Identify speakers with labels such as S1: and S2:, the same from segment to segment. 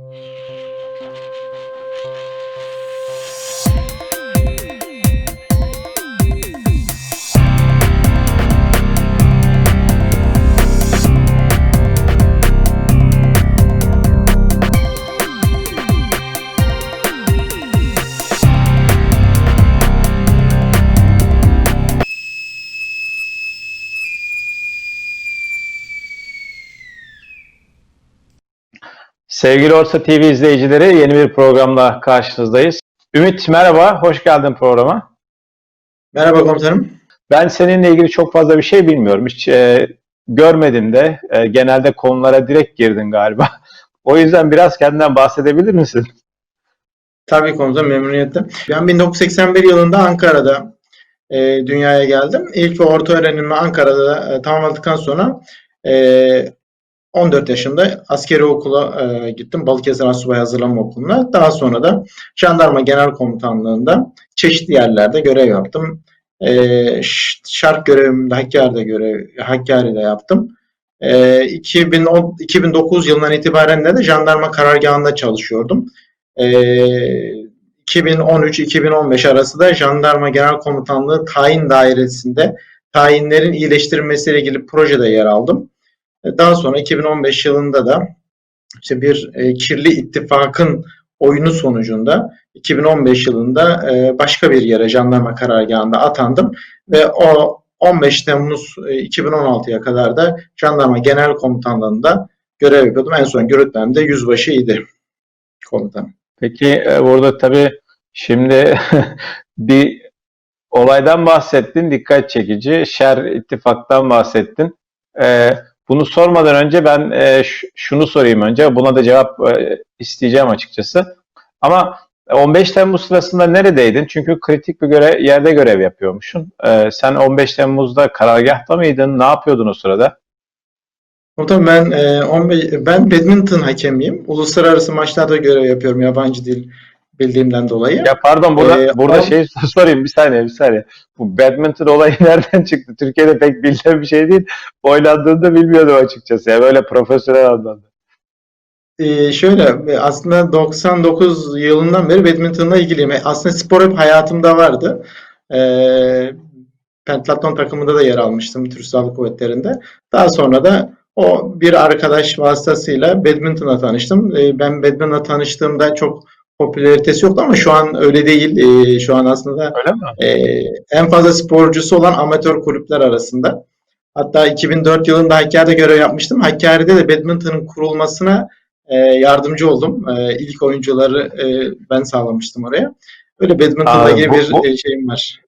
S1: you Sevgili Orta TV izleyicileri yeni bir programla karşınızdayız. Ümit merhaba, hoş geldin programa.
S2: Merhaba komutanım.
S1: Ben seninle ilgili çok fazla bir şey bilmiyorum. Hiç e, görmedim de. E, genelde konulara direkt girdin galiba. O yüzden biraz kendinden bahsedebilir misin?
S2: Tabii komutanım memnuniyetle. Ben 1981 yılında Ankara'da e, dünyaya geldim. İlk ve orta öğrenimi Ankara'da e, tamamladıktan sonra e, 14 yaşında askeri okula e, gittim. Balıkesir Asubay Hazırlama Okulu'na. Daha sonra da Jandarma Genel Komutanlığı'nda çeşitli yerlerde görev yaptım. E, şark görevimde Hakkari'de görev, Hakkari'de yaptım. E, 2010, 2009 yılından itibaren de jandarma karargahında çalışıyordum. E, 2013-2015 arası da Jandarma Genel Komutanlığı tayin dairesinde tayinlerin iyileştirilmesiyle ilgili projede yer aldım. E, Daha sonra 2015 yılında da işte bir e, kirli ittifakın oyunu sonucunda 2015 yılında e, başka bir yere jandarma karargahında atandım ve o 15 Temmuz e, 2016'ya kadar da jandarma genel komutanlığında görev yapıyordum. En son rütbem de yüzbaşı idi komutanım.
S1: Peki burada tabii şimdi bir olaydan bahsettin, dikkat çekici. Şer ittifaktan bahsettin. E, bunu sormadan önce ben e, şunu sorayım önce. Buna da cevap e, isteyeceğim açıkçası. Ama 15 Temmuz sırasında neredeydin? Çünkü kritik bir göre, yerde görev yapıyormuşsun. E, sen 15 Temmuz'da karargahta mıydın? Ne yapıyordun o sırada?
S2: Komutanım ben e, 15 ben badminton hakemiyim. Uluslararası maçlarda görev yapıyorum yabancı dil bildiğimden dolayı.
S1: Ya pardon burada
S2: Ee,
S1: burada
S2: ama-
S1: şey sorayım bir saniye bir saniye. Bu badminton olayı nereden çıktı? Türkiye'de pek bilinen bir şey değil. Oynandığını da bilmiyordum açıkçası. Ya böyle profesyonel anlamda.
S2: Ee, şöyle aslında 99 yılından beri badmintonla ilgiliyim. E, Aslında spor hep hayatımda vardı. Ee, Pentatlon takımında da yer almıştım Türk Silahlı Kuvvetleri'nde. Daha sonra da o bir arkadaş vasıtasıyla badmintonla tanıştım. Ee, ben badmintonla tanıştığımda çok popülaritesi yoktu ama şu an öyle değil. Ee, şu an aslında
S1: Öyle mi?
S2: Ee, en fazla sporcusu olan amatör kulüpler arasında. Hatta 2004 yılında Hakkari'de görev yapmıştım. Hakkari'de de badminton'un kurulmasına e, yardımcı oldum. E, ilk oyuncuları e, ben sağlamıştım oraya. Öyle badminton'la ilgili
S1: bu-
S2: bir
S1: bu-
S2: e, şeyim var.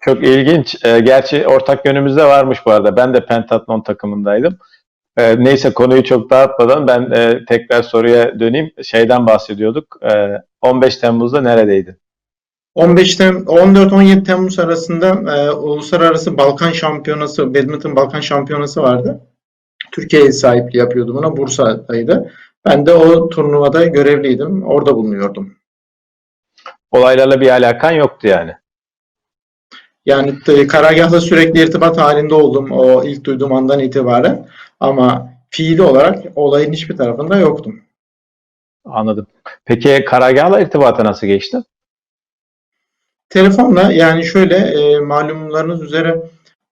S1: Çok ilginç. Ee, gerçi ortak yönümüzde varmış bu arada. Ben de pentatlon takımındaydım. Ee, neyse konuyu çok dağıtmadan ben e, tekrar soruya döneyim. Şeyden bahsediyorduk. Ee, 15 Temmuz'da neredeydin?
S2: 15 Tem 14-17 Temmuz arasında e, Uluslararası Balkan Şampiyonası, Badminton Balkan Şampiyonası vardı. Türkiye sahipliği yapıyordu buna. Bursa'daydı. Ben de o turnuvada görevliydim. Orada bulunuyordum.
S1: Olaylarla bir alakan yoktu yani.
S2: Yani e, karargahla sürekli irtibat halinde oldum o ilk duyduğum andan itibaren. Ama fiili olarak olayın hiçbir tarafında yoktum.
S1: Anladım. Peki karargahla irtibata nasıl geçti?
S2: Telefonla yani şöyle e, malumlarınız üzere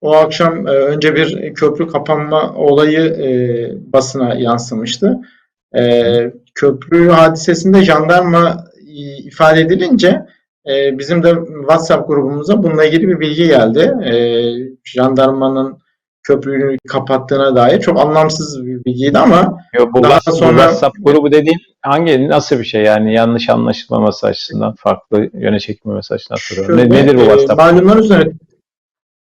S2: o akşam e, önce bir köprü kapanma olayı e, basına yansımıştı. E, köprü hadisesinde jandarma ifade edilince e, bizim de WhatsApp grubumuza bununla ilgili bir bilgi geldi. E, jandarmanın köprüyü kapattığına dair çok anlamsız bir bilgiydi ama
S1: Yok, bu,
S2: Daha
S1: WhatsApp, bu
S2: sonra-
S1: WhatsApp grubu dediğin hangi nasıl bir şey yani yanlış anlaşılmaması açısından farklı yöne çekilmemesi açısından soruyorum. Ne, nedir bu
S2: e,
S1: WhatsApp?
S2: Malumlar üzere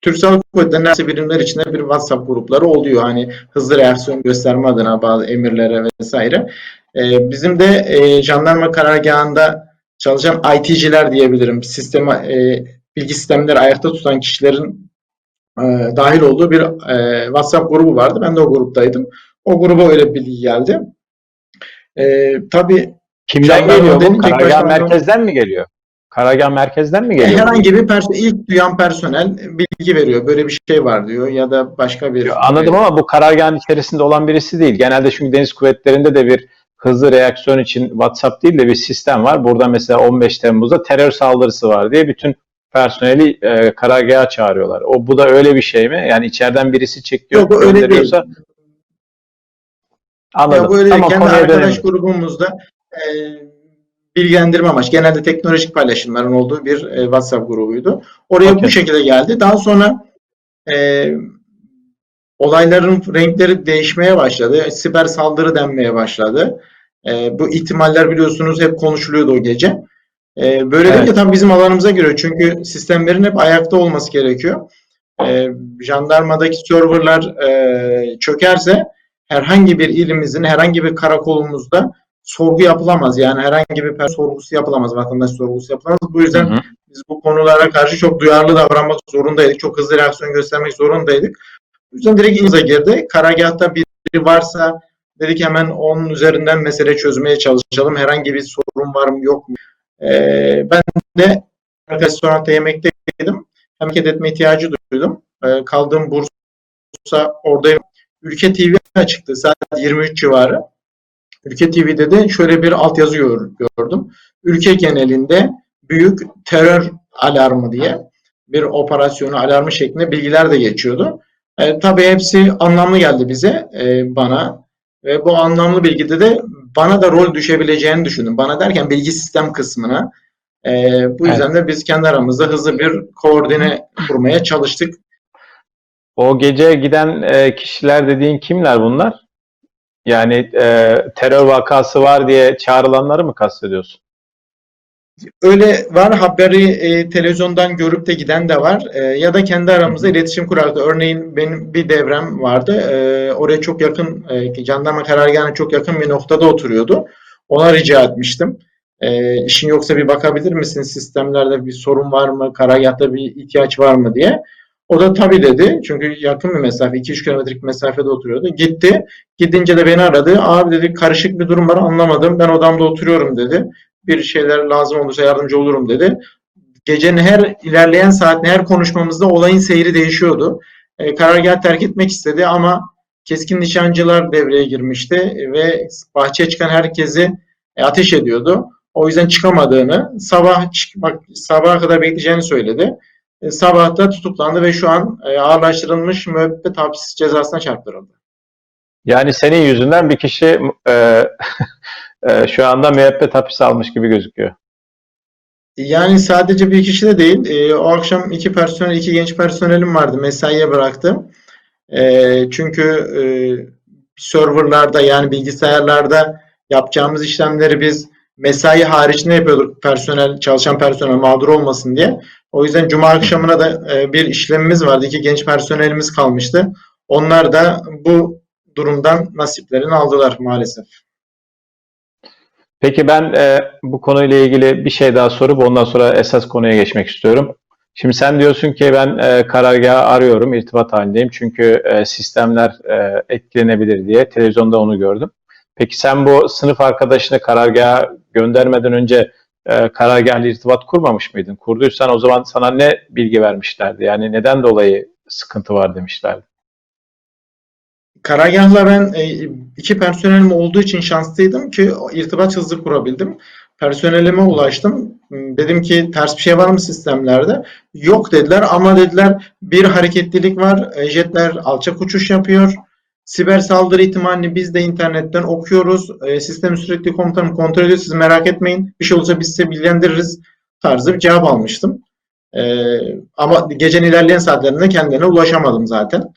S2: Türk Silahlı Kuvvetleri'nin her birimler içinde bir WhatsApp grupları oluyor. Hani hızlı reaksiyon gösterme adına bazı emirlere vesaire. E, bizim de e, jandarma karargahında çalışan IT'ciler diyebilirim. Sisteme, e, bilgi sistemleri ayakta tutan kişilerin e, dahil olduğu bir e, WhatsApp grubu vardı. Ben de o gruptaydım. O gruba öyle bir bilgi geldi. E, tabii
S1: Kimden geliyor bu? Karargah merkezden mi geliyor? Karargah merkezden mi geliyor?
S2: Herhangi bir perso ilk duyan personel bilgi veriyor. Böyle bir şey var diyor ya da başka bir
S1: Anladım ama bu karargahın içerisinde olan birisi değil. Genelde çünkü deniz kuvvetlerinde de bir hızlı reaksiyon için WhatsApp değil de bir sistem var. Burada mesela 15 Temmuz'da terör saldırısı var diye bütün personeli e, karargaha çağırıyorlar. O bu da öyle bir şey mi? Yani içeriden birisi çekiyor,
S2: Yok bu öyle değil.
S1: gönderiyorsa anladım.
S2: Ya bu öyle
S1: Ama
S2: kendi arkadaş
S1: dönelim.
S2: grubumuzda e, bilgilendirme amaç. Genelde teknolojik paylaşımların olduğu bir e, WhatsApp grubuydu. Oraya
S1: Okey.
S2: bu şekilde geldi. Daha sonra e, olayların renkleri değişmeye başladı. Siber saldırı denmeye başladı. E, bu ihtimaller biliyorsunuz hep konuşuluyordu o gece. E, böyle
S1: Evet.
S2: deyince tabii bizim alanımıza giriyor. Çünkü sistemlerin hep ayakta olması gerekiyor. E, jandarmadaki serverlar e, çökerse herhangi bir ilimizin, herhangi bir karakolumuzda sorgu yapılamaz. Yani herhangi bir sorgusu yapılamaz, vatandaş sorgusu yapılamaz. Bu yüzden
S1: Hı hı.
S2: biz bu konulara karşı çok duyarlı davranmak zorundaydık. Çok hızlı reaksiyon göstermek zorundaydık. Bu yüzden direkt İMZ'a girdi. Karargahta biri varsa dedik hemen onun üzerinden mesele çözmeye çalışalım. Herhangi bir sorun var mı yok mu? Ee, ben de restoranda yemekteydim. Hareket etme ihtiyacı duydum. Ee, kaldığım Bursa oradayım. Ülke TV açıktı. Saat 23 civarı. Ülke TV'de de şöyle bir altyazı gör- gördüm. Ülke genelinde büyük terör alarmı diye bir operasyonu alarmı şeklinde bilgiler de geçiyordu. E, tabii hepsi anlamlı geldi bize, e, bana. Ve bu anlamlı bilgide de bana da rol düşebileceğini düşündüm. Bana derken bilgi sistem kısmına. E, bu yüzden de biz kendi aramızda hızlı bir koordine kurmaya çalıştık.
S1: O gece giden e, kişiler dediğin kimler bunlar? Yani e, terör vakası var diye çağrılanları mı kastediyorsun?
S2: Öyle var haberi e, televizyondan görüp de giden de var E, ya da kendi aramızda iletişim kurardı. Örneğin benim bir devrem vardı. E, oraya çok yakın, e, jandarma karargahına çok yakın bir noktada oturuyordu. Ona rica etmiştim. E, işin yoksa bir bakabilir misin sistemlerde bir sorun var mı, karargahta bir ihtiyaç var mı diye. O da tabii dedi. Çünkü yakın bir mesafe, 2-3 kilometrelik mesafede oturuyordu. Gitti. Gidince de beni aradı. Abi dedi karışık bir durum var anlamadım. Ben odamda oturuyorum dedi bir şeyler lazım olursa yardımcı olurum dedi. Gecenin her ilerleyen saatinde her konuşmamızda olayın seyri değişiyordu. E, karargah terk etmek istedi ama keskin nişancılar devreye girmişti ve bahçeye çıkan herkesi e, ateş ediyordu. O yüzden çıkamadığını, sabah çıkmak sabaha kadar bekleyeceğini söyledi. E, sabah da tutuklandı ve şu an e, ağırlaştırılmış müebbet hapis cezasına çarptırıldı.
S1: Yani senin yüzünden bir kişi e, e, şu anda müebbet hapis almış gibi gözüküyor.
S2: Yani sadece bir kişi de değil. Ee, o akşam iki personel, iki genç personelim vardı. Mesaiye bıraktım. Ee, çünkü e, serverlarda yani bilgisayarlarda yapacağımız işlemleri biz mesai haricinde yapıyorduk. Personel, çalışan personel mağdur olmasın diye. O yüzden cuma akşamına da e, bir işlemimiz vardı. İki genç personelimiz kalmıştı. Onlar da bu durumdan nasiplerini aldılar maalesef.
S1: Peki ben e, bu konuyla ilgili bir şey daha sorup ondan sonra esas konuya geçmek istiyorum. Şimdi sen diyorsun ki ben e, karargahı arıyorum, irtibat halindeyim çünkü e, sistemler e, etkilenebilir diye televizyonda onu gördüm. Peki sen bu sınıf arkadaşını karargaha göndermeden önce e, karargahla irtibat kurmamış mıydın? Kurduysan o zaman sana ne bilgi vermişlerdi? Yani neden dolayı sıkıntı var demişlerdi?
S2: Karargahla ben e, iki personelim olduğu için şanslıydım ki irtibat hızlı kurabildim. Personelime ulaştım. Dedim ki ters bir şey var mı sistemlerde? Yok dediler ama dediler bir hareketlilik var. E, Jetler alçak uçuş yapıyor. Siber saldırı ihtimalini biz de internetten okuyoruz. E, Sistemi sürekli komutanım kontrol ediyor. Siz merak etmeyin. Bir şey olursa biz size bilgilendiririz tarzı bir cevap almıştım. E, ama gecenin ilerleyen saatlerinde kendilerine ulaşamadım zaten.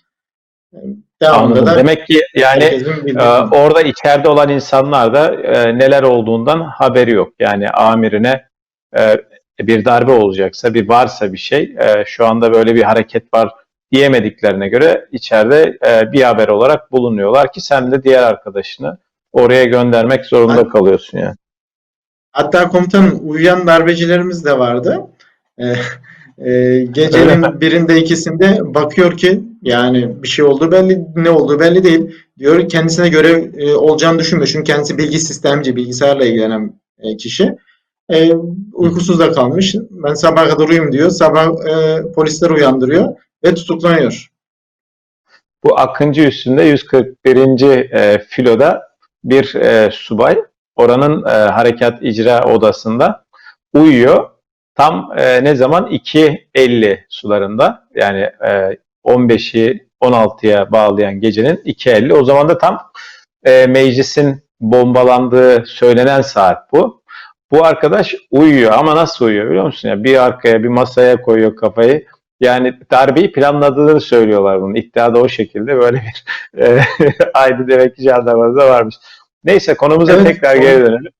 S2: E, Devamında
S1: Anladım.
S2: da
S1: Demek ki yani
S2: konu.
S1: orada içeride olan insanlar da e, neler olduğundan haberi yok. Yani amirine e, bir darbe olacaksa, bir varsa bir şey, e, şu anda böyle bir hareket var diyemediklerine göre içeride e, bir haber olarak bulunuyorlar ki sen de diğer arkadaşını oraya göndermek zorunda
S2: Aynen.
S1: kalıyorsun yani.
S2: Hatta komutanım uyuyan darbecilerimiz de vardı. Ee, e, gecenin birinde ikisinde bakıyor ki yani bir şey olduğu belli, ne olduğu belli değil. Diyor kendisine görev e, olacağını düşünmüyor. Çünkü kendisi bilgi sistemci, bilgisayarla ilgilenen e, kişi. E, uykusuz da kalmış. Ben sabah kadar uyuyayım diyor. Sabah e, polisler uyandırıyor ve tutuklanıyor.
S1: Bu Akıncı üstünde 141. E, filoda bir e, subay oranın e, harekat icra odasında uyuyor. Tam e, ne zaman 2.50 sularında yani e, 15'i 16'ya bağlayan gecenin 2.50 o zaman da tam e, meclisin bombalandığı söylenen saat bu. Bu arkadaş uyuyor ama nasıl uyuyor biliyor musun? Ya bir arkaya bir masaya koyuyor kafayı. Yani darbeyi planladığını söylüyorlar bunun. İddia da o şekilde böyle bir e, aynı demek ki jandarmada varmış. Neyse konumuza
S2: Evet,
S1: tekrar geri dönelim.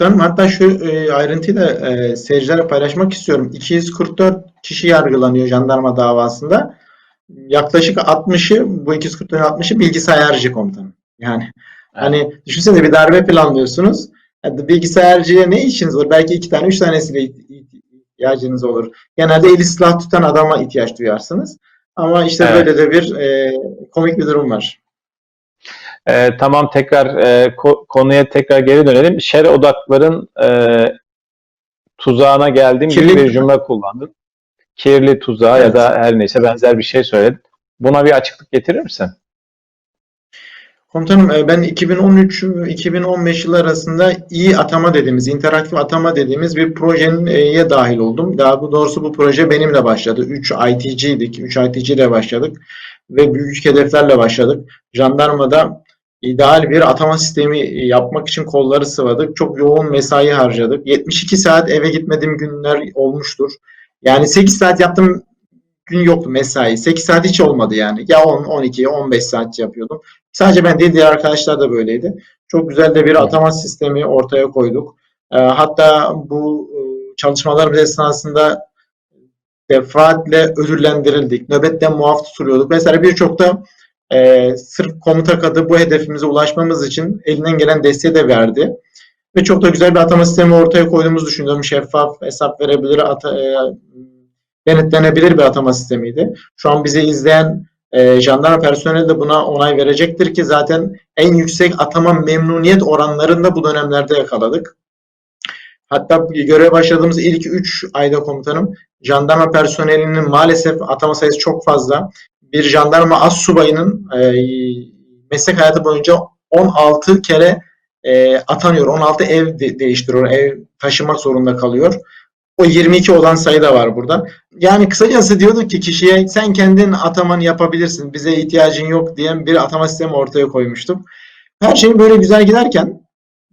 S2: Tamam, hatta şu e, ayrıntıyı da e, seyircilere paylaşmak istiyorum. 244 kişi yargılanıyor jandarma davasında. Yaklaşık 60'ı, bu 244'ün 60'ı bilgisayarcı komutanım. Yani hani düşünsene bir darbe planlıyorsunuz. Hadi bilgisayarcıya ne işiniz olur? Belki iki tane, üç tanesiyle ihtiyacınız olur. Genelde eli silah tutan adama ihtiyaç duyarsınız. Ama işte
S1: Evet.
S2: böyle de bir e, komik bir durum var.
S1: E, tamam tekrar e, ko- konuya tekrar geri dönelim. Şer odakların e, tuzağına geldiğim gibi
S2: Kirli-
S1: bir cümle kullandın. Kirli tuzağı ya
S2: Evet.
S1: da her neyse benzer bir şey söyledin. Buna bir açıklık getirir misin?
S2: Komutanım e, ben 2013-2015 yılı arasında iyi atama dediğimiz, interaktif atama dediğimiz bir projeye dahil oldum. Daha bu doğrusu bu proje benimle başladı. 3 ITC'ydik. 3 ITC ile başladık ve büyük hedeflerle başladık. Jandarmada ideal bir atama sistemi yapmak için kolları sıvadık. Çok yoğun mesai harcadık. 72 saat eve gitmediğim günler olmuştur. Yani 8 saat yaptım gün yoktu mesai. 8 saat hiç olmadı yani. Ya 10, 12, 15 saat yapıyordum. Sadece ben değil diğer arkadaşlar da böyleydi. Çok güzel de bir atama sistemi ortaya koyduk. Ee, hatta bu e, çalışmalarımız esnasında defaatle ödüllendirildik. Nöbetten muaf tutuluyorduk. Mesela birçok da e, sırf komuta kadı bu hedefimize ulaşmamız için elinden gelen desteği de verdi. Ve çok da güzel bir atama sistemi ortaya koyduğumuzu düşünüyorum. Şeffaf, hesap verebilir, ata, e, denetlenebilir bir atama sistemiydi. Şu an bizi izleyen e, jandarma personeli de buna onay verecektir ki zaten en yüksek atama memnuniyet oranlarında bu dönemlerde yakaladık. Hatta göreve başladığımız ilk 3 ayda komutanım jandarma personelinin maalesef atama sayısı çok fazla. Bir jandarma as subayının e, meslek hayatı boyunca 16 kere e, atanıyor. 16 ev de- değiştiriyor. Ev taşımak zorunda kalıyor. O 22 olan sayı da var burada. Yani kısacası diyorduk ki kişiye sen kendin atamanı yapabilirsin. Bize ihtiyacın yok diyen bir atama sistemi ortaya koymuştuk. Her şey böyle güzel giderken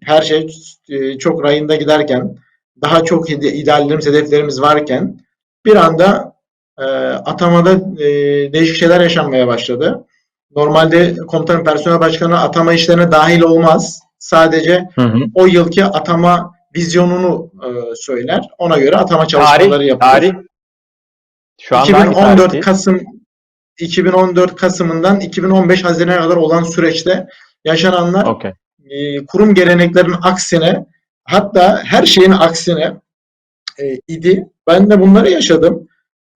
S2: her şey e, çok rayında giderken daha çok ide- ideallerimiz, hedeflerimiz varken bir anda e, atamada e, değişik şeyler yaşanmaya başladı. Normalde komutanın personel başkanı atama işlerine dahil olmaz. Sadece
S1: Hı hı.
S2: o yılki atama vizyonunu e, söyler. Ona göre atama çalışmaları
S1: Tarih,
S2: yapılır.
S1: tarih. Şu anda hangi
S2: 2014
S1: tarihteyiz?
S2: Kasım 2014 Kasım'ından 2015 Haziran'a kadar olan süreçte yaşananlar
S1: Okey.
S2: e, kurum geleneklerin aksine hatta her şeyin aksine e, idi. Ben de bunları yaşadım.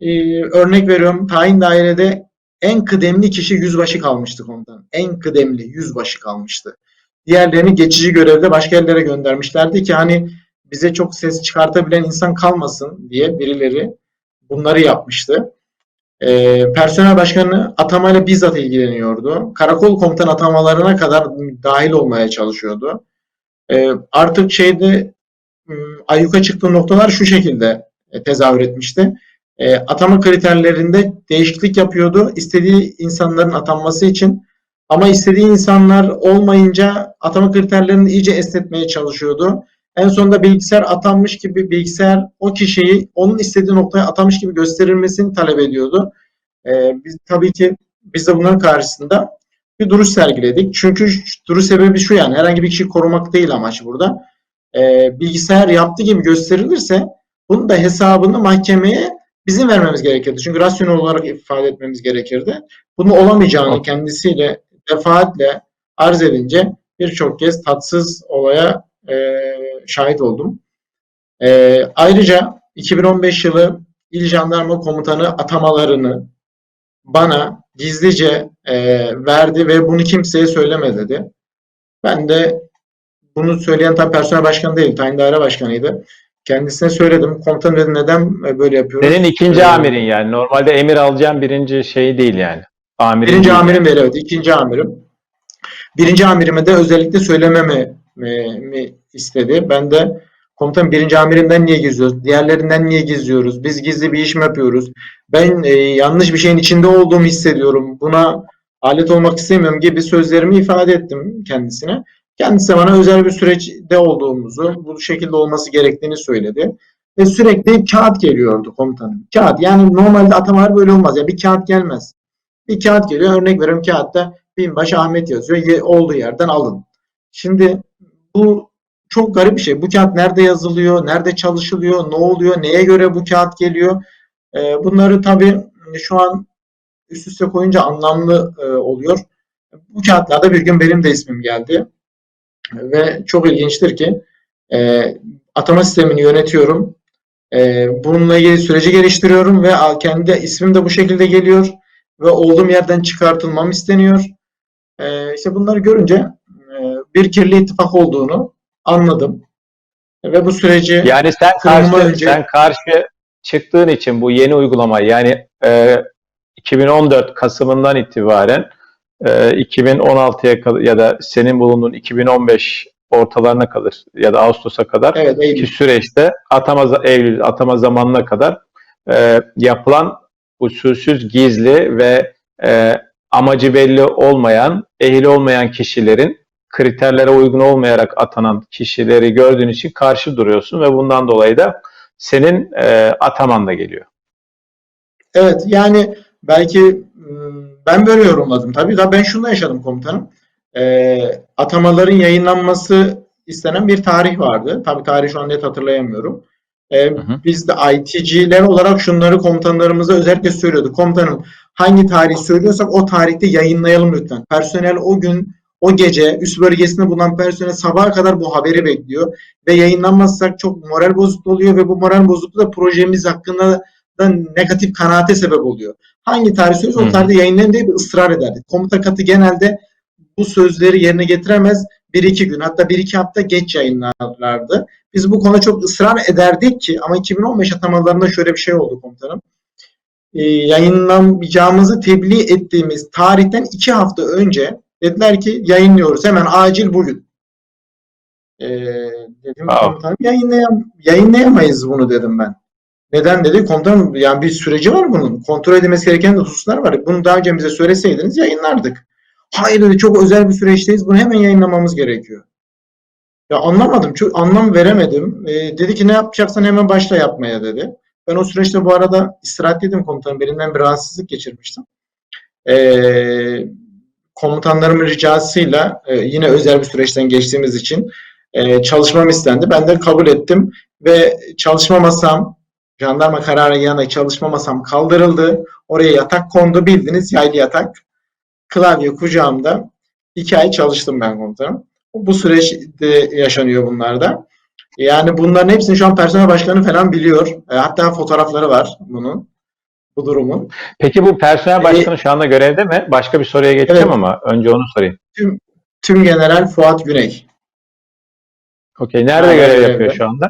S2: E, örnek veriyorum tayin dairede en kıdemli kişi yüzbaşı kalmıştı komutan. En kıdemli yüzbaşı kalmıştı. Diğerlerini geçici görevde başka yerlere göndermişlerdi ki hani bize çok ses çıkartabilen insan kalmasın diye birileri bunları yapmıştı. Ee, personel başkanı atamayla bizzat ilgileniyordu. Karakol komutan atamalarına kadar dahil olmaya çalışıyordu. Ee, artık şeyde ayyuka çıktığı noktalar şu şekilde e, tezahür etmişti. E, atama kriterlerinde değişiklik yapıyordu. İstediği insanların atanması için ama istediği insanlar olmayınca atama kriterlerini iyice esnetmeye çalışıyordu. En sonunda bilgisayar atanmış gibi bilgisayar o kişiyi onun istediği noktaya atamış gibi gösterilmesini talep ediyordu. Ee, biz tabii ki biz de bunların karşısında bir duruş sergiledik. Çünkü duruş sebebi şu yani herhangi bir kişiyi korumak değil amaç burada. Ee, bilgisayar yaptığı gibi gösterilirse bunun da hesabını mahkemeye bizim vermemiz gerekirdi. Çünkü rasyonel olarak ifade etmemiz gerekirdi. Bunu olamayacağını kendisiyle defaatle arz edince birçok kez tatsız olaya e, şahit oldum. E, ayrıca 2015 yılı İl Jandarma Komutanı atamalarını bana gizlice e, verdi ve bunu kimseye söyleme dedi. Ben de bunu söyleyen tam personel başkanı değil, tayin daire başkanıydı. Kendisine söyledim. Komutan dedi neden böyle yapıyoruz?
S1: Senin ikinci
S2: Ee,
S1: amirin yani. Normalde emir alacağın birinci şey değil yani. Amirin
S2: Birinci
S1: değil
S2: amirim
S1: yani.
S2: evet. ikinci amirim. Birinci amirime de özellikle söylememi mi, mi istedi. Ben de komutan birinci amirimden niye gizliyoruz? Diğerlerinden niye gizliyoruz? Biz gizli bir iş mi yapıyoruz? Ben e, yanlış bir şeyin içinde olduğumu hissediyorum. Buna alet olmak istemiyorum gibi sözlerimi ifade ettim kendisine. Kendisi bana özel bir süreçte olduğumuzu, bu şekilde olması gerektiğini söyledi. Ve sürekli kağıt geliyordu komutanım. Kağıt. Yani normalde atamalar böyle olmaz. Yani bir kağıt gelmez. Bir kağıt geliyor. Örnek veriyorum kağıtta binbaşı Ahmet yazıyor. Olduğu yerden alın. Şimdi bu çok garip bir şey. Bu kağıt nerede yazılıyor? Nerede çalışılıyor? Ne oluyor? Neye göre bu kağıt geliyor? Ee, bunları tabii şu an üst üste koyunca anlamlı e, oluyor. Bu kağıtlarda bir gün benim de ismim geldi. Ve çok ilginçtir ki e, atama sistemini yönetiyorum. E, bununla ilgili süreci geliştiriyorum ve kendi ismim de bu şekilde geliyor ve olduğum yerden çıkartılmam isteniyor. E, işte bunları görünce e, bir kirli ittifak olduğunu anladım. Ve bu süreci
S1: Yani sen karşı
S2: önce-
S1: sen karşı çıktığın için bu yeni uygulama yani e, 2014 Kasım'ından itibaren e, 2016'ya kadar ya da senin bulunduğun 2015 ortalarına kadar ya da Ağustos'a kadar
S2: evet
S1: ki süreçte atama Eylül atama zamanına kadar e, yapılan usulsüz gizli ve e, amacı belli olmayan, ehil olmayan kişilerin kriterlere uygun olmayarak atanan kişileri gördüğün için karşı duruyorsun ve bundan dolayı da senin e, ataman da geliyor.
S2: Evet yani belki m, ben böyle yorumladım. Tabii da ben şunu yaşadım komutanım. Ee, atamaların yayınlanması istenen bir tarih vardı. Tabii tarihi şu an net hatırlayamıyorum. Ee,
S1: hı.
S2: biz de IT'ciler olarak şunları komutanlarımıza özellikle söylüyorduk. Komutanım hangi tarih söylüyorsak o tarihte yayınlayalım lütfen. Personel o gün o gece üst bölgesinde bulunan personel sabaha kadar bu haberi bekliyor ve yayınlanmazsak çok moral bozukluğu oluyor ve bu moral bozukluğu da projemiz hakkında da negatif kanaate sebep oluyor. Hangi tarih
S1: Hı.
S2: o tarihte yayınlayın diye bir ısrar ederdik. Komuta katı genelde bu sözleri yerine getiremez. Bir iki gün hatta bir iki hafta geç yayınlarlardı. Biz bu konuda çok ısrar ederdik ki ama 2015 atamalarında şöyle bir şey oldu komutanım. Ee, yayınlanacağımızı tebliğ ettiğimiz tarihten iki hafta önce dediler ki yayınlıyoruz hemen acil bugün. Ee, dedim
S1: Wow.
S2: komutanım yayınlayam yayınlayamayız bunu dedim ben. Neden dedi? Komutanım yani bir süreci var bunun. Kontrol edilmesi gereken de hususlar var. Bunu daha önce bize söyleseydiniz yayınlardık. Hayır dedi çok özel bir süreçteyiz. Bunu hemen yayınlamamız gerekiyor. Ya anlamadım. Çok anlam veremedim. Ee, dedi ki ne yapacaksan hemen başla yapmaya dedi. Ben o süreçte bu arada istirahatteydim komutanım. Birinden bir rahatsızlık geçirmiştim. Ee, komutanlarımın ricasıyla e, yine özel bir süreçten geçtiğimiz için e, çalışmam istendi. Ben de kabul ettim ve çalışma masam jandarma karargahına çalışma masam kaldırıldı. Oraya yatak kondu bildiniz yaylı yatak. Klavye kucağımda. iki ay çalıştım ben komutanım. Bu süreçte yaşanıyor bunlarda. Yani bunların hepsini şu an personel başkanı falan biliyor. E, hatta fotoğrafları var bunun. Bu durumun.
S1: Peki bu personel
S2: Ee,
S1: başkanı şu anda görevde mi? Başka bir soruya geçeceğim
S2: Evet.
S1: ama önce onu sorayım.
S2: Tüm General Fuat Güney.
S1: Okey. Nerede
S2: Hala
S1: görev
S2: görevde.
S1: yapıyor şu anda?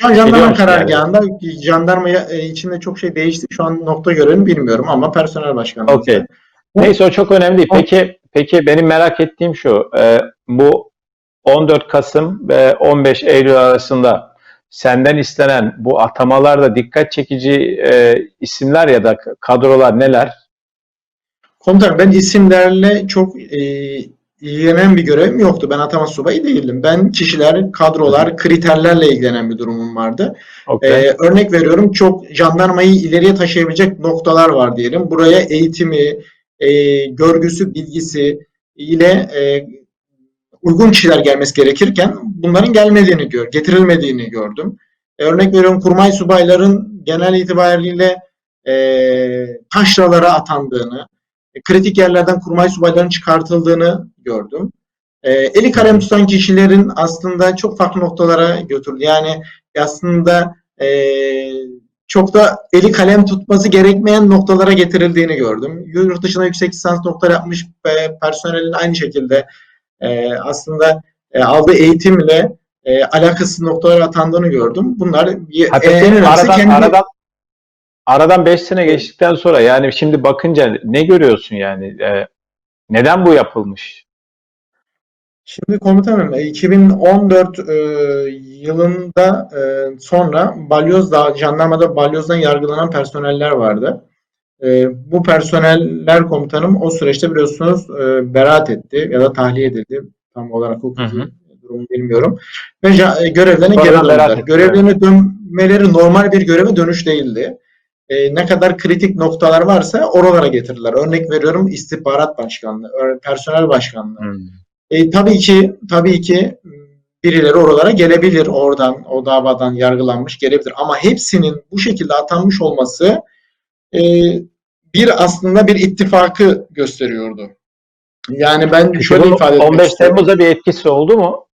S2: Şu an jandarma karargahında jandarma e, içinde çok şey değişti. Şu an nokta görevini bilmiyorum ama personel başkanı.
S1: Okey. Neyse o çok önemli değil. Peki peki benim merak ettiğim şu. e, bu 14 Kasım ve 15 Eylül arasında senden istenen bu atamalarda dikkat çekici e, isimler ya da kadrolar neler?
S2: Komutanım ben isimlerle çok e, ilgilenen bir görevim yoktu. Ben atama subayı değildim. Ben kişiler, kadrolar, kriterlerle ilgilenen bir durumum vardı.
S1: Okey.
S2: Ee, örnek veriyorum çok jandarmayı ileriye taşıyabilecek noktalar var diyelim. Buraya eğitimi, e, görgüsü, bilgisi ile e, uygun kişiler gelmesi gerekirken bunların gelmediğini gör, getirilmediğini gördüm. E, örnek veriyorum kurmay subayların genel itibariyle e, taşralara atandığını, kritik yerlerden kurmay subayların çıkartıldığını gördüm. E, eli kalem tutan kişilerin aslında çok farklı noktalara götürdü. Yani aslında e, çok da eli kalem tutması gerekmeyen noktalara getirildiğini gördüm. Yurt dışına yüksek lisans doktora yapmış e, personelin aynı şekilde e, aslında e, aldığı eğitimle e, alakasız noktalara atandığını gördüm. Bunlar
S1: Ha,
S2: en
S1: peki
S2: önemlisi
S1: aradan,
S2: kendi-
S1: aradan aradan 5 sene geçtikten sonra yani şimdi bakınca ne görüyorsun yani? E, neden bu yapılmış?
S2: Şimdi komutanım e, 2014 e, yılında e, sonra Balyoz'da, jandarmada Balyoz'dan yargılanan personeller vardı. E, bu personeller komutanım o süreçte biliyorsunuz e, beraat etti ya da tahliye edildi. Tam olarak hukuki durumu bilmiyorum. Ve ja- e, görevlerine geri döndüler. Görevlerine dönmeleri normal bir göreve dönüş değildi. E, ne kadar kritik noktalar varsa oralara getirdiler. Örnek veriyorum istihbarat başkanlığı, personel başkanlığı.
S1: Hmm.
S2: E, tabii ki tabii ki birileri oralara gelebilir oradan o davadan yargılanmış gelebilir ama hepsinin bu şekilde atanmış olması e, bir aslında bir ittifakı gösteriyordu. Yani ben
S1: Peki
S2: şöyle ifade etmek
S1: 15
S2: istiyorum.
S1: Temmuz'a bir etkisi oldu mu?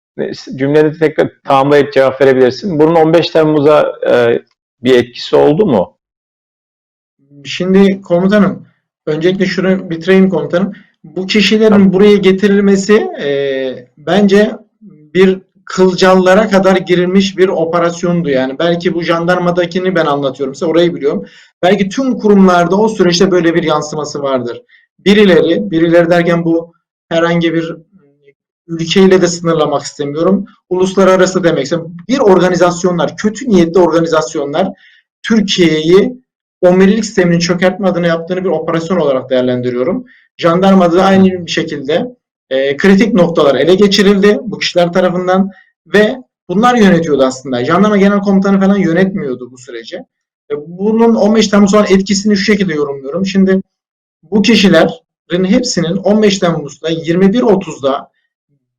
S1: Cümleni tekrar tamamlayıp cevap verebilirsin. Bunun 15 Temmuz'a e, bir etkisi oldu mu?
S2: Şimdi komutanım öncelikle şunu bitireyim komutanım. Bu kişilerin buraya getirilmesi e, bence bir kılcallara kadar girilmiş bir operasyondu. Yani belki bu jandarmadakini ben anlatıyorum size orayı biliyorum. Belki tüm kurumlarda o süreçte böyle bir yansıması vardır. Birileri, birileri derken bu herhangi bir ülkeyle de sınırlamak istemiyorum. Uluslararası demek istemiyorum. Bir organizasyonlar, kötü niyetli organizasyonlar Türkiye'yi omurilik sisteminin çökertme adına yaptığını bir operasyon olarak değerlendiriyorum. Jandarmada da aynı bir şekilde e, kritik noktalar ele geçirildi bu kişiler tarafından ve bunlar yönetiyordu aslında. Jandarma Genel Komutanı falan yönetmiyordu bu süreci. E, bunun 15 Temmuz sonra etkisini şu şekilde yorumluyorum. Şimdi bu kişilerin hepsinin 15 Temmuz'da 21.30'da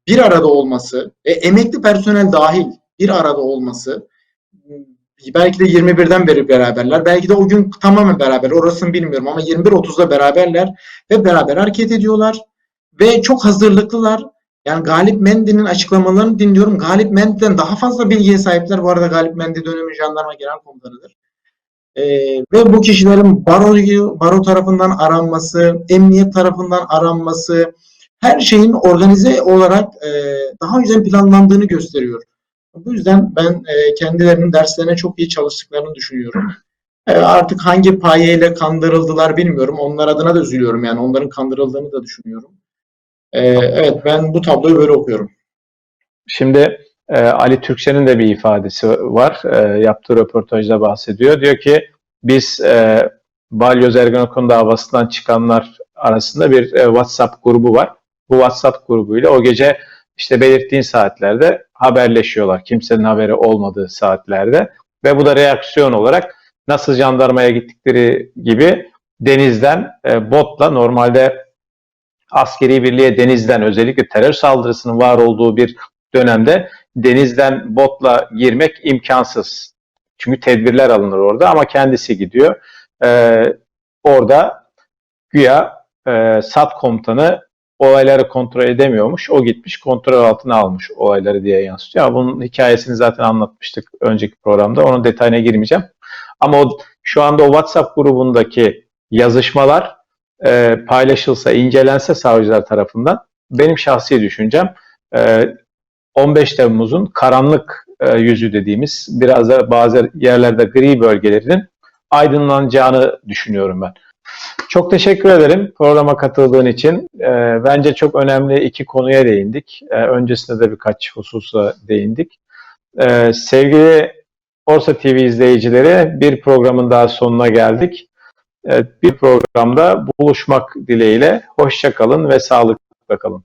S2: bir arada olması ve emekli personel dahil bir arada olması belki de 21'den beri beraberler. Belki de o gün tamamen beraber. Orasını bilmiyorum ama 21.30'da beraberler ve beraber hareket ediyorlar ve çok hazırlıklılar. Yani Galip Mendi'nin açıklamalarını dinliyorum. Galip Mendi'den daha fazla bilgiye sahipler. Bu arada Galip Mendi dönemi jandarma genel komutanıdır. Ee, ve bu kişilerin baro, baro tarafından aranması, emniyet tarafından aranması, her şeyin organize olarak e, daha güzel planlandığını gösteriyor. Bu yüzden ben e, kendilerinin derslerine çok iyi çalıştıklarını düşünüyorum. E, artık hangi payeyle kandırıldılar bilmiyorum. Onlar adına da üzülüyorum yani. Onların kandırıldığını da düşünüyorum. E, evet ben bu tabloyu böyle okuyorum.
S1: Şimdi Ali Türkçe'nin de bir ifadesi var. Yaptığı röportajda bahsediyor. Diyor ki biz e, Balyoz Ergenekon davasından çıkanlar arasında bir WhatsApp grubu var. Bu WhatsApp grubuyla o gece işte belirttiğin saatlerde haberleşiyorlar. Kimsenin haberi olmadığı saatlerde ve bu da reaksiyon olarak nasıl jandarmaya gittikleri gibi denizden e, botla normalde askeri birliğe denizden özellikle terör saldırısının var olduğu bir dönemde denizden botla girmek imkansız. Çünkü tedbirler alınır orada ama kendisi gidiyor. Ee, orada güya e, SAT komutanı olayları kontrol edemiyormuş. O gitmiş kontrol altına almış olayları diye yansıtıyor. Ama bunun hikayesini zaten anlatmıştık önceki programda. Onun detayına girmeyeceğim. Ama o, şu anda o WhatsApp grubundaki yazışmalar e, paylaşılsa, incelense savcılar tarafından benim şahsi düşüncem e, 15 Temmuz'un karanlık e, yüzü dediğimiz biraz da bazı yerlerde gri bölgelerinin aydınlanacağını düşünüyorum ben. Çok teşekkür ederim programa katıldığın için. E, bence çok önemli iki konuya değindik. E, öncesinde de birkaç hususa değindik. E, sevgili Orsa TV izleyicileri bir programın daha sonuna geldik. E, bir programda buluşmak dileğiyle. Hoşça kalın ve sağlıkla kalın.